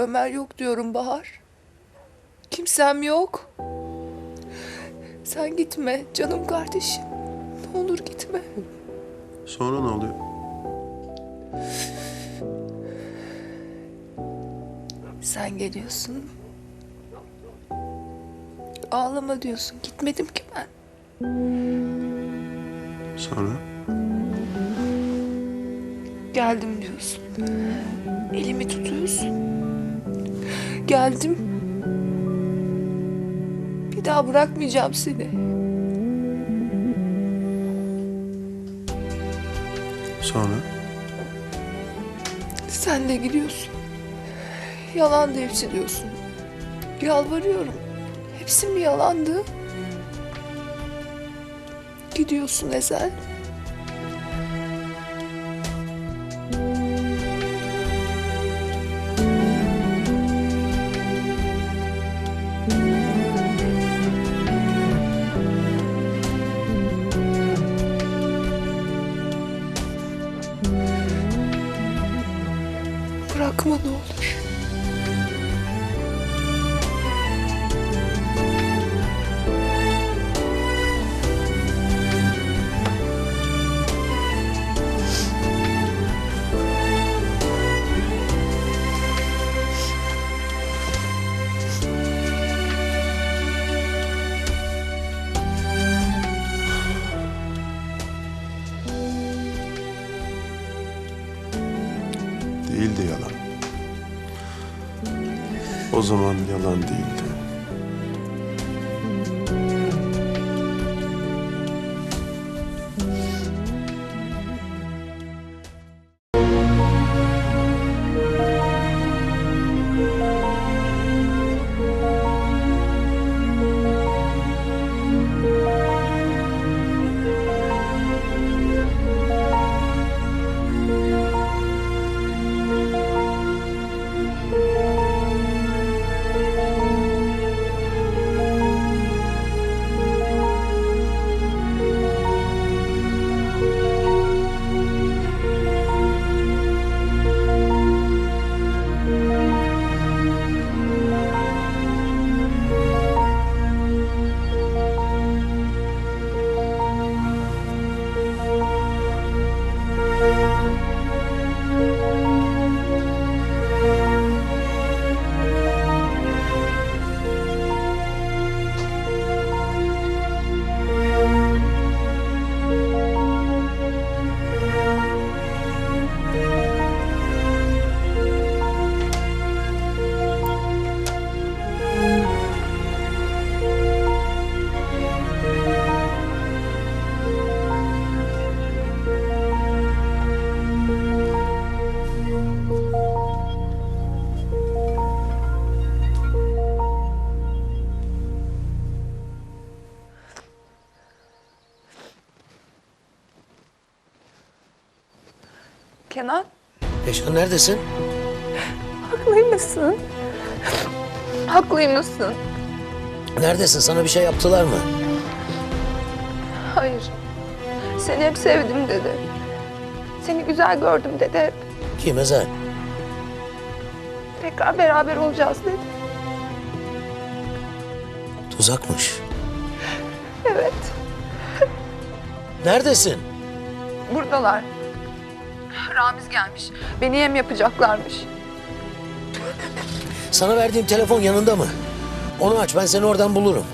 Ömer yok diyorum Bahar. Kimsem yok. Sen gitme canım kardeşim. Ne olur gitme. Sonra ne oluyor? Sen geliyorsun. Ağlama diyorsun. Gitmedim ki ben. Sonra? Geldim diyorsun. Elimi tutuyorsun. Geldim. Bir daha bırakmayacağım seni. Sonra? Sen de gidiyorsun. Yalan devşiriyorsun. Yalvarıyorum. Hepsi mi yalandı? Gidiyorsun Ezel. Bırakma ne olur. Değildi yalan. O zaman yalan değildi. Kenan, Eşan neredesin? haklıymışsın. Haklıymışsın. Neredesin? Sana bir şey yaptılar mı? Hayır. Seni hep sevdim dedi. Seni güzel gördüm dedi. hep. Kim Ezel? Tekrar beraber olacağız dedi. Tuzakmış. Evet. Neredesin? Buradalar. Ramiz gelmiş. Beni yem yapacaklarmış. Sana verdiğim telefon yanında mı? Onu aç ben seni oradan bulurum.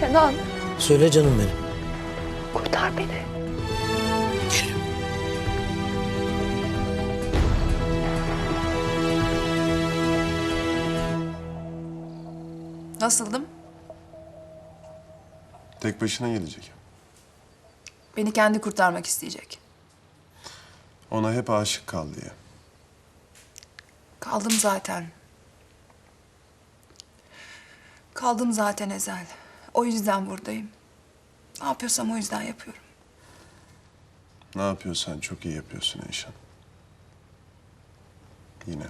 Kenan, Söyle canım benim. kurtar beni. Nasıldım? Tek başına gelecek. Beni kendi kurtarmak isteyecek. Ona hep aşık kal diye. Kaldım zaten. Kaldım zaten Ezel. O yüzden buradayım. Ne yapıyorsam o yüzden yapıyorum. Ne yapıyorsan çok iyi yapıyorsun Eyşan. Yine.